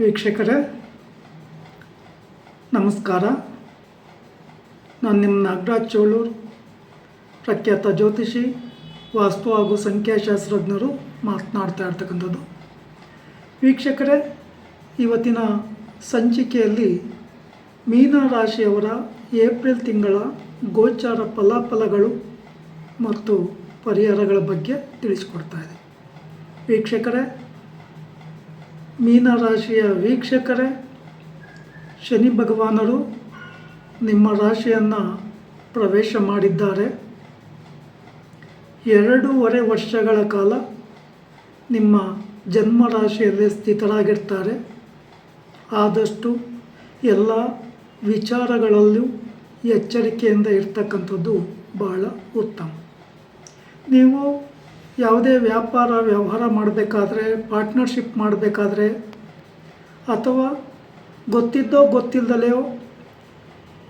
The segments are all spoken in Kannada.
ವೀಕ್ಷಕರೇ, ನಮಸ್ಕಾರ. ನಾನು ನಿಮ್ಮ ನಾಗರಾಜ್ ಚೋಳೂರು, ಪ್ರಖ್ಯಾತ ಜ್ಯೋತಿಷಿ, ವಾಸ್ತು ಹಾಗೂ ಸಂಖ್ಯಾಶಾಸ್ತ್ರಜ್ಞರು ಮಾತನಾಡ್ತಾ ಇರ್ತಕ್ಕಂಥದ್ದು. ವೀಕ್ಷಕರೇ, ಇವತ್ತಿನ ಸಂಚಿಕೆಯಲ್ಲಿ ಮೀನ ರಾಶಿಯವರ ಏಪ್ರಿಲ್ ತಿಂಗಳ ಗೋಚಾರ ಫಲಾಫಲಗಳು ಮತ್ತು ಪರಿಹಾರಗಳ ಬಗ್ಗೆ ತಿಳಿಸ್ಕೊಡ್ತಾ ಇದೆ ವೀಕ್ಷಕರೇ ಮೀನರಾಶಿಯ ವೀಕ್ಷಕರೇ, ಶನಿ ಭಗವಾನರು ನಿಮ್ಮ ರಾಶಿಯನ್ನು ಪ್ರವೇಶ ಮಾಡಿದ್ದಾರೆ. ಎರಡೂವರೆ ವರ್ಷಗಳ ಕಾಲ ನಿಮ್ಮ ಜನ್ಮ ರಾಶಿಯಲ್ಲಿ ಸ್ಥಿತರಾಗಿರ್ತಾರೆ. ಆದಷ್ಟು ಎಲ್ಲ ವಿಚಾರಗಳಲ್ಲೂ ಎಚ್ಚರಿಕೆಯಿಂದ ಇರ್ತಕ್ಕಂಥದ್ದು ಬಹಳ ಉತ್ತಮ. ನೀವು ಯಾವುದೇ ವ್ಯಾಪಾರ, ವ್ಯವಹಾರ ಮಾಡಬೇಕಾದ್ರೆ ಪಾರ್ಟ್ನರ್ಶಿಪ್ ಮಾಡಬೇಕಾದ್ರೆ, ಅಥವಾ ಗೊತ್ತಿದ್ದೋ ಗೊತ್ತಿಲ್ಲದಲೆಯೋ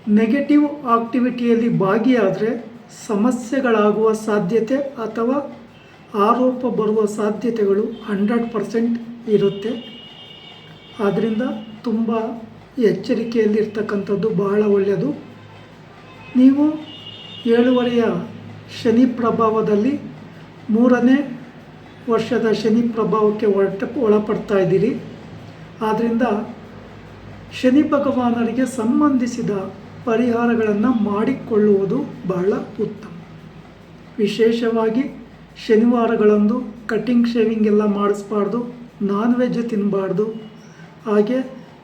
ನೆಗೆಟಿವ್ ಆಕ್ಟಿವಿಟಿಯಲ್ಲಿ ಭಾಗಿಯಾದರೆ ಸಮಸ್ಯೆಗಳಾಗುವ ಸಾಧ್ಯತೆ ಅಥವಾ ಆರೋಪ ಬರುವ ಸಾಧ್ಯತೆಗಳು ಹಂಡ್ರೆಡ್ ಪರ್ಸೆಂಟ್ ಇರುತ್ತೆ. ಆದ್ದರಿಂದ ತುಂಬ ಎಚ್ಚರಿಕೆಯಲ್ಲಿರ್ತಕ್ಕಂಥದ್ದು ಬಹಳ ಒಳ್ಳೆಯದು. ನೀವು ಏಳುವರೆಯ ಶನಿ ಪ್ರಭಾವದಲ್ಲಿ ಮೂರನೇ ವರ್ಷದ ಶನಿ ಪ್ರಭಾವಕ್ಕೆ ಒಳಟ, ಒಳಪಡ್ತಾ ಇದ್ದೀರಿ. ಆದ್ದರಿಂದ ಶನಿ ಭಗವಾನರಿಗೆ ಸಂಬಂಧಿಸಿದ ಪರಿಹಾರಗಳನ್ನು ಮಾಡಿಕೊಳ್ಳುವುದು ಬಹಳ ಉತ್ತಮ. ವಿಶೇಷವಾಗಿ ಶನಿವಾರಗಳಂದು ಕಟಿಂಗ್ ಶೇವಿಂಗ್ ಎಲ್ಲ ಮಾಡಿಸ್ಬಾರ್ದು, ನಾನ್ ವೆಜ್ ತಿನ್ನಬಾರ್ದು ಹಾಗೆ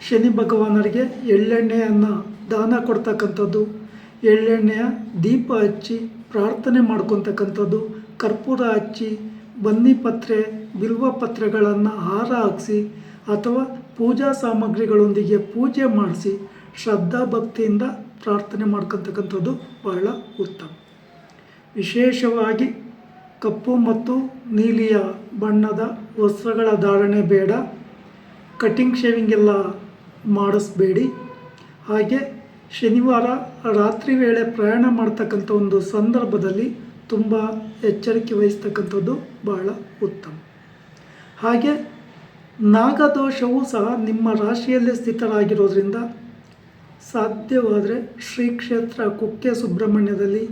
ಶನಿ ಭಗವಾನರಿಗೆ ಎಳ್ಳೆಣ್ಣೆಯನ್ನು ದಾನ ಕೊಡ್ತಕ್ಕಂಥದ್ದು, ಎಳ್ಳೆಣ್ಣೆಯ ದೀಪ ಹಚ್ಚಿ ಪ್ರಾರ್ಥನೆ ಮಾಡ್ಕೊತಕ್ಕಂಥದ್ದು ಕರ್ಪೂರ ಹಚ್ಚಿ ಬನ್ನಿಪತ್ರೆ ಬಿಲ್ವ ಪತ್ರೆಗಳನ್ನು ಹಾರ ಹಾಕಿಸಿ ಅಥವಾ ಪೂಜಾ ಸಾಮಗ್ರಿಗಳೊಂದಿಗೆ ಪೂಜೆ ಮಾಡಿಸಿ ಶ್ರದ್ಧಾ ಭಕ್ತಿಯಿಂದ ಪ್ರಾರ್ಥನೆ ಮಾಡ್ಕೊತಕ್ಕಂಥದ್ದು ಬಹಳ ಉತ್ತಮ. ವಿಶೇಷವಾಗಿ ಕಪ್ಪು ಮತ್ತು ನೀಲಿಯ ಬಣ್ಣದ ವಸ್ತ್ರಗಳ ಧಾರಣೆ ಬೇಡ. ಕಟಿಂಗ್ ಶೇವಿಂಗ್ ಎಲ್ಲ ಮಾಡಿಸ್ಬೇಡಿ. ಹಾಗೆ ಶನಿವಾರ ರಾತ್ರಿ ವೇಳೆ ಪ್ರಯಾಣ ಮಾಡ್ತಕ್ಕಂಥ ಒಂದು ಸಂದರ್ಭದಲ್ಲಿ ತುಂಬ ಎಚ್ಚರಿಕೆ ವಹಿಸ್ತಕ್ಕಂಥದ್ದು ಬಹಳ ಉತ್ತಮ. ಹಾಗೆ ನಾಗದೋಷವೂ ಸಹ ನಿಮ್ಮ ರಾಶಿಯಲ್ಲೇ ಸ್ಥಿತರಾಗಿರೋದ್ರಿಂದ ಸಾಧ್ಯವಾದರೆ ಶ್ರೀ ಕ್ಷೇತ್ರ ಕುಕ್ಕೆ ಸುಬ್ರಹ್ಮಣ್ಯದಲ್ಲಿ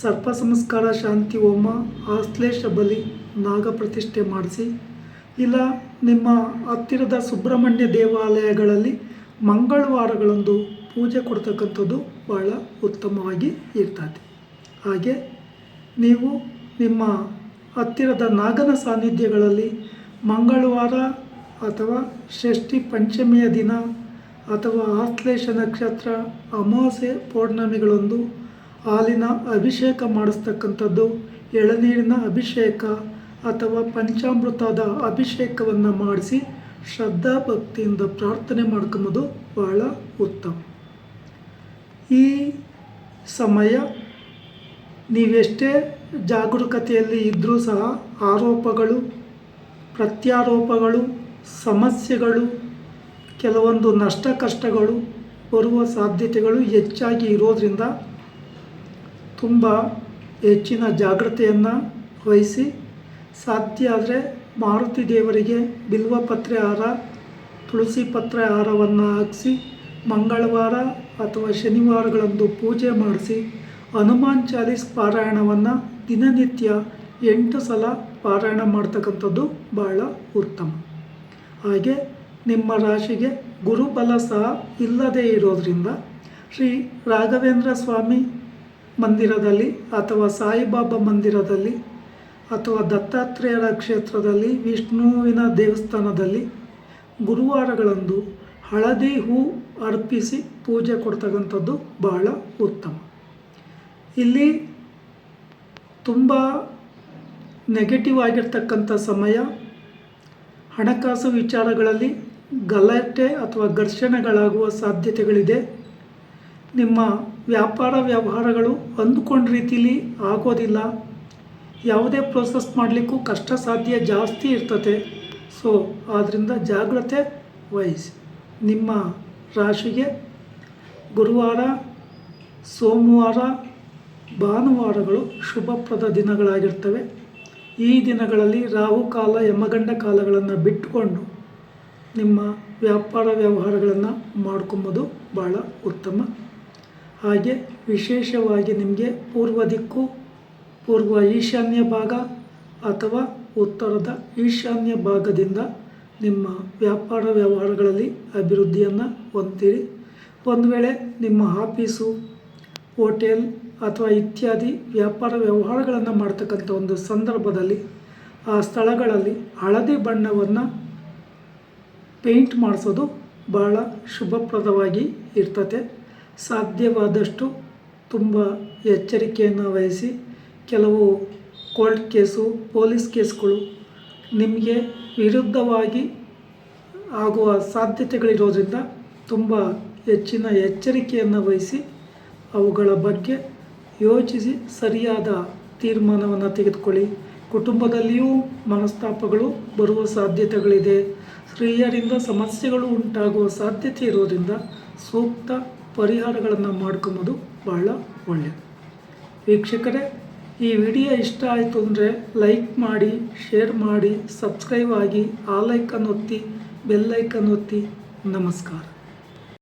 ಸರ್ಪ ಸಂಸ್ಕಾರ ಶಾಂತಿ ಹೋಮ ಆಶ್ಲೇಷ ಬಲಿ ನಾಗ ಪ್ರತಿಷ್ಠೆ ಮಾಡಿಸಿ, ಇಲ್ಲ ನಿಮ್ಮ ಹತ್ತಿರದ ಸುಬ್ರಹ್ಮಣ್ಯ ದೇವಾಲಯಗಳಲ್ಲಿ ಮಂಗಳವಾರಗಳಂದು ಪೂಜೆ ಕೊಡ್ತಕ್ಕಂಥದ್ದು ಬಹಳ ಉತ್ತಮವಾಗಿ ಇರ್ತದೆ. ಹಾಗೆ ನೀವು ನಿಮ್ಮ ಹತ್ತಿರದ ನಾಗನ ಸಾನ್ನಿಧ್ಯಗಳಲ್ಲಿ ಮಂಗಳವಾರ ಅಥವಾ ಷಷ್ಠಿ ಪಂಚಮಿಯ ದಿನ ಅಥವಾ ಆಶ್ಲೇಷ ನಕ್ಷತ್ರ ಅಮಾವಾಸ್ಯೆ ಪೌರ್ಣಮಿಗಳೊಂದು ಹಾಲಿನ ಅಭಿಷೇಕ ಮಾಡಿಸ್ತಕ್ಕಂಥದ್ದು, ಎಳನೀರಿನ ಅಭಿಷೇಕ ಅಥವಾ ಪಂಚಾಮೃತದ ಅಭಿಷೇಕವನ್ನು ಮಾಡಿಸಿ ಶ್ರದ್ಧಾ ಭಕ್ತಿಯಿಂದ ಪ್ರಾರ್ಥನೆ ಮಾಡ್ಕೊಂಬೋದು ಬಹಳ ಉತ್ತಮ. ಈ ಸಮಯ ನೀವೆಷ್ಟೇ ಜಾಗರೂಕತೆಯಲ್ಲಿ ಇದ್ದರೂ ಸಹ ಆರೋಪಗಳು, ಪ್ರತ್ಯಾರೋಪಗಳು, ಸಮಸ್ಯೆಗಳು, ಕೆಲವೊಂದು ನಷ್ಟ ಕಷ್ಟಗಳು ಬರುವ ಸಾಧ್ಯತೆಗಳು ಹೆಚ್ಚಾಗಿ ಇರೋದರಿಂದ ತುಂಬ ಹೆಚ್ಚಿನ ಜಾಗ್ರತೆಯನ್ನು ವಹಿಸಿ, ಸಾಧ್ಯ ಆದರೆ ಮಾರುತಿ ದೇವರಿಗೆ ಬಿಲ್ವ ಪತ್ರೆ ಹಾರ, ತುಳಸಿ ಪತ್ರೆ ಹಾರವನ್ನು ಹಾಕಿಸಿ, ಮಂಗಳವಾರ ಅಥವಾ ಶನಿವಾರಗಳಂದು ಪೂಜೆ ಮಾಡಿಸಿ ಹನುಮಾನ್ ಚಾಲೀಸ್ ಪಾರಾಯಣವನ್ನು ದಿನನಿತ್ಯ ಎಂಟು ಸಲ ಪಾರಾಯಣ ಮಾಡ್ತಕ್ಕಂಥದ್ದು ಬಹಳ ಉತ್ತಮ. ಹಾಗೆ ನಿಮ್ಮ ರಾಶಿಗೆ ಗುರುಬಲ ಸಹ ಇಲ್ಲದೇ ಇರೋದರಿಂದ ಶ್ರೀ ರಾಘವೇಂದ್ರ ಸ್ವಾಮಿ ಮಂದಿರದಲ್ಲಿ ಅಥವಾ ಸಾಯಿಬಾಬಾ ಮಂದಿರದಲ್ಲಿ ಅಥವಾ ದತ್ತಾತ್ರೇಯರ ಕ್ಷೇತ್ರದಲ್ಲಿ ವಿಷ್ಣುವಿನ ದೇವಸ್ಥಾನದಲ್ಲಿ ಗುರುವಾರಗಳಂದು ಹಳದಿ ಹೂ ಅರ್ಪಿಸಿ ಪೂಜೆ ಕೊಡ್ತಕ್ಕಂಥದ್ದು ಬಹಳ ಉತ್ತಮ. ಇಲ್ಲಿ ತುಂಬ ನೆಗೆಟಿವ್ ಆಗಿರ್ತಕ್ಕಂಥ ಸಮಯ, ಹಣಕಾಸು ವಿಚಾರಗಳಲ್ಲಿ ಗಲಾಟೆ ಅಥವಾ ಘರ್ಷಣೆಗಳಾಗುವ ಸಾಧ್ಯತೆಗಳಿದೆ. ನಿಮ್ಮ ವ್ಯಾಪಾರ ವ್ಯವಹಾರಗಳು ಅಂದುಕೊಂಡ ರೀತಿಲಿ ಆಗೋದಿಲ್ಲ. ಯಾವುದೇ ಪ್ರೋಸೆಸ್ ಮಾಡಲಿಕ್ಕೂ ಕಷ್ಟ ಸಾಧ್ಯ ಜಾಸ್ತಿ ಇರ್ತದೆ ಸೊ ಆದ್ದರಿಂದ ಜಾಗ್ರತೆ ವಹಿಸಿ. ನಿಮ್ಮ ರಾಶಿಗೆ ಗುರುವಾರ, ಸೋಮವಾರ ಭಾನುವಾರಗಳು ಶುಭಪ್ರದ ದಿನಗಳಾಗಿರ್ತವೆ. ಈ ದಿನಗಳಲ್ಲಿ ರಾಹುಕಾಲ, ಯಮಗಂಡ ಕಾಲಗಳನ್ನು ಬಿಟ್ಟುಕೊಂಡು ನಿಮ್ಮ ವ್ಯಾಪಾರ ವ್ಯವಹಾರಗಳನ್ನು ಮಾಡ್ಕೊಂಬೋದು ಭಾಳ ಉತ್ತಮ. ಹಾಗೆ ವಿಶೇಷವಾಗಿ ನಿಮಗೆ ಪೂರ್ವ ದಿಕ್ಕು, ಪೂರ್ವ ಈಶಾನ್ಯ ಭಾಗ ಅಥವಾ ಉತ್ತರದ ಈಶಾನ್ಯ ಭಾಗದಿಂದ ನಿಮ್ಮ ವ್ಯಾಪಾರ ವ್ಯವಹಾರಗಳಲ್ಲಿ ಅಭಿವೃದ್ಧಿಯನ್ನು ಹೊಂದ್ತೀರಿ. ಒಂದು ವೇಳೆ ನಿಮ್ಮ ಆಫೀಸು ಹೋಟೆಲ್ ಅಥವಾ ಇತ್ಯಾದಿ ವ್ಯಾಪಾರ ವ್ಯವಹಾರಗಳನ್ನು ಮಾಡ್ತಕ್ಕಂಥ ಒಂದು ಸಂದರ್ಭದಲ್ಲಿ ಆ ಸ್ಥಳಗಳಲ್ಲಿ ಹಳದಿ ಬಣ್ಣವನ್ನು ಪೇಂಟ್ ಮಾಡಿಸೋದು ಬಹಳ ಶುಭಪ್ರದವಾಗಿ ಇರ್ತತೆ. ಸಾಧ್ಯವಾದಷ್ಟು ತುಂಬ ಎಚ್ಚರಿಕೆಯನ್ನು ವಹಿಸಿ ಕೆಲವು ಕೋಲ್ಡ್ ಕೇಸು, ಪೊಲೀಸ್ ಕೇಸ್ಗಳು ನಿಮಗೆ ವಿರುದ್ಧವಾಗಿ ಆಗುವ ಸಾಧ್ಯತೆಗಳಿರೋದ್ರಿಂದ ತುಂಬ ಹೆಚ್ಚಿನ ಎಚ್ಚರಿಕೆಯನ್ನು ವಹಿಸಿ ಅವುಗಳ ಬಗ್ಗೆ ಯೋಚಿಸಿ ಸರಿಯಾದ ತೀರ್ಮಾನವನ್ನು ತೆಗೆದುಕೊಳ್ಳಿ. ಕುಟುಂಬದಲ್ಲಿಯೂ ಮನಸ್ತಾಪಗಳು ಬರುವ ಸಾಧ್ಯತೆಗಳಿದೆ. ಸ್ತ್ರೀಯರಿಂದ ಸಮಸ್ಯೆಗಳು ಉಂಟಾಗುವ ಸಾಧ್ಯತೆ ಇರೋದ್ರಿಂದ ಸೂಕ್ತ ಪರಿಹಾರಗಳನ್ನು ಮಾಡ್ಕೊಂಬೋದು ಬಹಳ ಒಳ್ಳೆಯದು ವೀಕ್ಷಕರೇ, ಈ ವಿಡಿಯೋ ಇಷ್ಟ ಆಯಿತು ಅಂದರೆ ಲೈಕ್ ಮಾಡಿ, ಶೇರ್ ಮಾಡಿ, ಸಬ್ಸ್ಕ್ರೈಬ್ ಆಗಿ, ಆ ಲೈಕನ್ನು ಒತ್ತಿ ಬೆಲ್ಲೈಕನ್ನು ಒತ್ತಿ. ನಮಸ್ಕಾರ.